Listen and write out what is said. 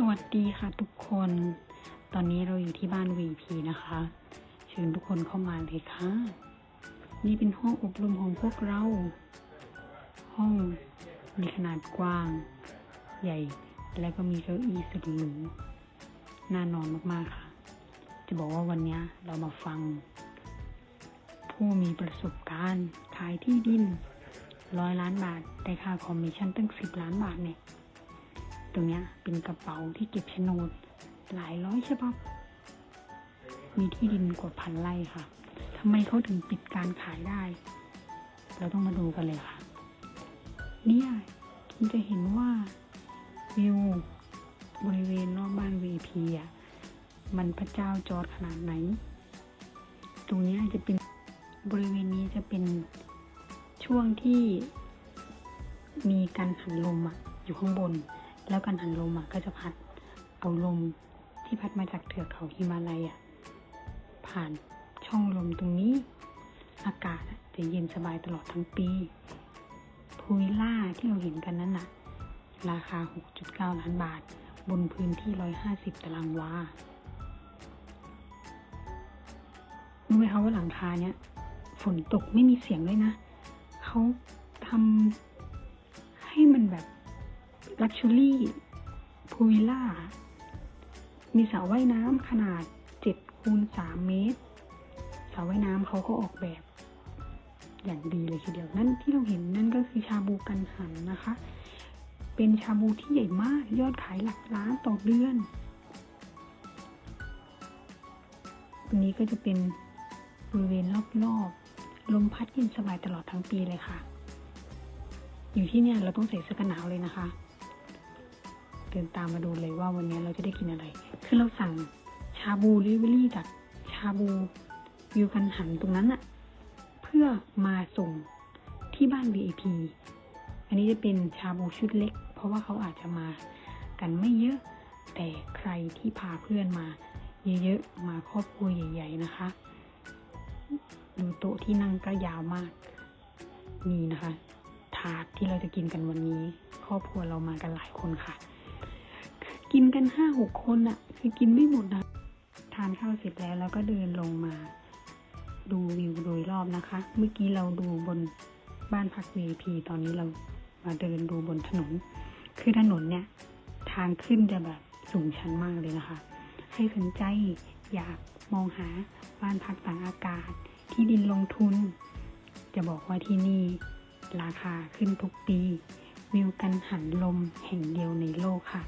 สวัสดีค่ะทุกคน ตอนนี้เราอยู่ที่บ้าน VP นะคะ เชิญทุกคนเข้ามาเลยค่ะ นี่เป็นห้องอบรมของพวกเรา ห้องมีขนาดกว้าง ใหญ่ และก็มีเก้าอี้สุดหรูน่านอนมากๆค่ะ จะบอกว่าวันนี้เรามาฟัง ผู้มีประสบการณ์ ขายที่ดินร้อยล้านบาทแต่ค่าคอมมิชชั่นตั้งสิบล้านบาทเนี่ย ตรงเนี้ยเป็นกระเป๋าที่เก็บโฉนดหลายร้อยฉบับ มีที่ดินกว่าพันไร่ค่ะทำไมเขาถึงปิดการขายได้ เราต้องมาดูกันเลยค่ะ เนี่ยคุณจะเห็นว่าวิวบริเวณรอบบ้าน VP อะ มันพระเจ้าจอดขนาดไหน ตรงนี้จะเป็นบริเวณนี้จะเป็นช่วงที่มีการหันลมอะ อยู่ข้างบน แล้วการหันลมอะก็จะพัดเอาลมที่พัดมาจากเทือกเขาฮิมาลัยอะผ่านช่องลมตรงนี้ อากาศจะเย็นสบายตลอดทั้งปีพูวิลล่าที่เราเห็นกันนั้นน่ะ ราคา 6.9 ล้านบาท บนพื้นที่ 150 ตารางวารู้ไหมคะว่าหลังคาเนี้ยฝนตกไม่มีเสียงด้วยนะ เขาทำให้มันแบบ ลักชัวรี่พูวิล่า มีสระว่ายน้ำขนาด7คูณ3เมตรสระว่ายน้ำเขาก็ออกแบบ อย่างดีเลยทีเดียว นั่นที่เราเห็นนั่นก็คือชาบูกันหันนะคะ เป็นชาบูที่ใหญ่มากยอดขายหลักล้านต่อเดือนตรงนี้ก็จะเป็นบริเวณรอบๆ ลมพัดเย็นสบายตลอดทั้งปีเลยค่ะ อยู่ที่เนี่ยเราต้องใส่เสื้อกันหนาวเลยนะคะ ดินตามมาดูเลยว่าวันนี้เราจะได้กินอะไร คือเราสั่งชาบูลิเวอรี่จากชาบูวิวกันหันตรงนั้นอะเพื่อมาส่งที่บ้าน VIP อันนี้จะเป็นชาบูชุดเล็ก เพราะว่าเขาอาจจะมากันไม่เยอะ แต่ใครที่พาเพื่อนมาเยอะๆ มาครอบครัวใหญ่ ๆ นะคะ ดูโต๊ะที่นั่งก็ยาวมากนี่นะคะ ถาดที่เราจะกินกันวันนี้ ครอบครัวเรามากันหลายคนค่ะ กินกันห้าหกคนอะคือกินไม่หมดนะทานข้าวเสร็จแล้วแล้วก็เดินลงมา ดูวิวโดยรอบนะคะ เมื่อกี้เราดูบนบ้านพัก VIP ตอนนี้เรามาเดินดูบนถนน คือถนนเนี่ย ทางขึ้นจะแบบสูงชันมากเลยนะคะใครสนใจอยากมองหาบ้านพักต่างอากาศ ที่ดินลงทุน จะบอกว่าที่นี่ราคาขึ้นทุกปี วิวกันหันลมแห่งเดียวในโลกค่ะ